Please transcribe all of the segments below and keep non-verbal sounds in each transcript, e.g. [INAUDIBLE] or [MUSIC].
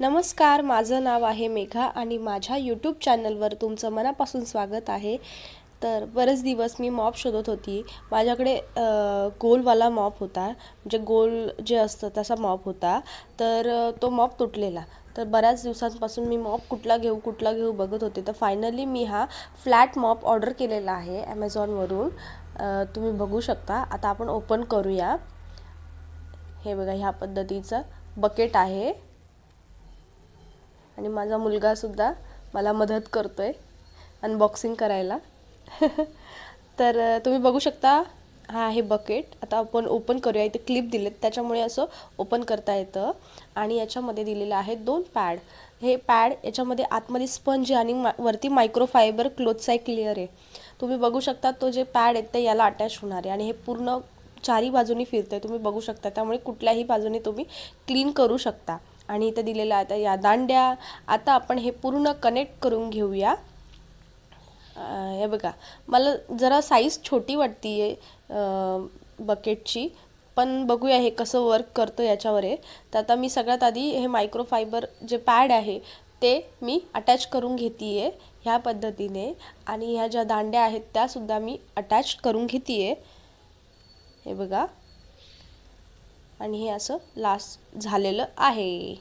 नमस्कार माझं नाव आहे मेघा आणि माझ्या यूट्यूब चॅनलवर तुमचं मनापासून स्वागत आहे. तर बरेच दिवस मी मॉप शोधत होती. माझ्याकडे गोलवाला मॉप होता. म्हणजे गोल जे असतं तसा मॉप होता. तर तो मॉप तुटलेला. तर बऱ्याच दिवसांपासून मी मॉप कुठला घेऊ कुठला घेऊ बघत होते. तर फायनली मी हा फ्लॅट मॉप ऑर्डर केलेला आहे ॲमेझॉनवरून तुम्ही बघू शकता. आता आपण ओपन करूया. हे बघा ह्या पद्धतीचं बकेट आहे. आणि माझा मुलगासुद्धा मला मदत करतो आहे अनबॉक्सिंग करायला. [LAUGHS] तर तुम्ही बघू शकता हा आहे बकेट आता आपण ओपन करूया. इथे क्लिप दिलेत. त्याच्यामुळे असं ओपन करता येतं. आणि याच्यामध्ये दिलेलं आहे दोन पॅड हे पॅड याच्यामध्ये आतमध्ये स्पंज आहे आणि मा वरती मायक्रोफायबर क्लोथचा एक क्लिअर आहे. तुम्ही बघू शकता तो जे पॅड आहेत ते याला अटॅच होणार आहे. आणि हे पूर्ण चारी बाजूनी फिरतं आहे तुम्ही बघू शकता. त्यामुळे कुठल्याही बाजूने तुम्ही क्लीन करू शकता. आणि इथं दिलेलं आहे आता या दांड्या आता आपण हे पूर्ण कनेक्ट करून घेऊया. हे बघा मला जरा साईज छोटी वाटती आहे बकेटची पण बघूया हे कसं वर्क करतं याच्यावर. आहे तर आता मी सगळ्यात आधी हे मायक्रोफायबर जे पॅड आहे ते मी अटॅच करून घेते आहे ह्या पद्धतीने. आणि ह्या ज्या दांड्या आहेत त्यासुद्धा मी अटॅच करून घेते आहे हे बघा. आणि हे असं लास्ट झालेलं आहे.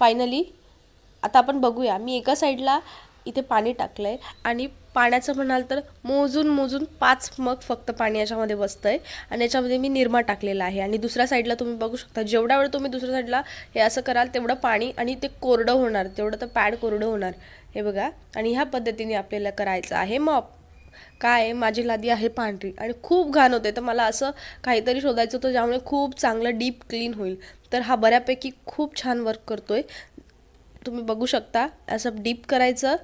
फायनली आता आपण बघूया. मी एका साईडला इथे पाणी टाकलं आहे आणि पाण्याचं म्हणाल तर मोजून मोजून पाच मग फक्त पाणी याच्यामध्ये बसतं आहे आणि याच्यामध्ये मी निरमा टाकलेला आहे. आणि दुसऱ्या साईडला तुम्ही बघू शकता जेवढ्या वेळ तुम्ही दुसऱ्या साईडला हे असं कराल तेवढं पाणी आणि ते कोरडं होणार. तेवढं तर पॅड कोरडं होणार. हे बघा. आणि ह्या पद्धतीने आपल्याला करायचं आहे. मॉप काय माझी लादी आहे पांढरी. आणि खूप घाण होते. तर मला असं काहीतरी शोधायचं होतं ज्यामुळे खूप चांगलं डीप क्लीन होईल. तर हा बऱ्यापैकी खूप छान वर्क करतो आहे तुम्ही बघू शकता असं डीप करायचं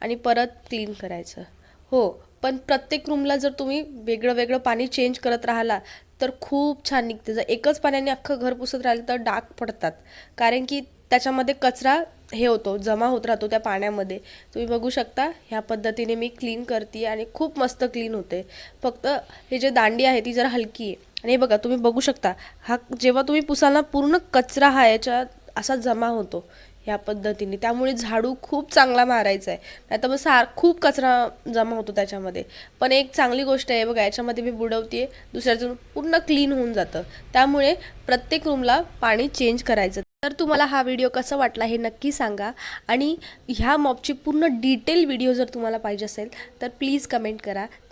आणि परत क्लीन करायचं. हो पण प्रत्येक रूमला जर तुम्ही वेगळं वेगळं पाणी चेंज करत राहिला तर खूप छान निघते. जर एकच पाण्याने अख्खं घर पुसत राहिलं तर डाग पडतात. कारण की त्याच्यामध्ये कचरा हे होतो जमा होत राहतो त्या पाण्यामध्ये. तुम्ही बघू शकता ह्या पद्धतीने मी क्लीन करते आणि खूप मस्त क्लीन होते. फक्त हे जे दांडी आहे ती जरा हलकी आहे. आणि हे बघा तुम्ही बघू शकता हा जेव्हा तुम्ही पुसाल ना पूर्ण कचरा हा याच्यात असा जमा होतो. ह्या पद्धतीने. त्यामुळे झाडू खूप चांगला मारायचा आहे. नाही तर मग सार खूप कचरा जमा होतो त्याच्यामध्ये. पण एक चांगली गोष्ट आहे बघा याच्यामध्ये मी बुडवते दुसऱ्याचं पूर्ण क्लीन होऊन जातं. त्यामुळे प्रत्येक रूमला पाणी चेंज करायचं. तर तुम्हाला हा व्हिडिओ कसा वाटला हे नक्की सांगा. आणि ह्या मॉपची पूर्ण डिटेल व्हिडिओ जर तुम्हाला पाहिजे असेल तर प्लीज कमेंट करा.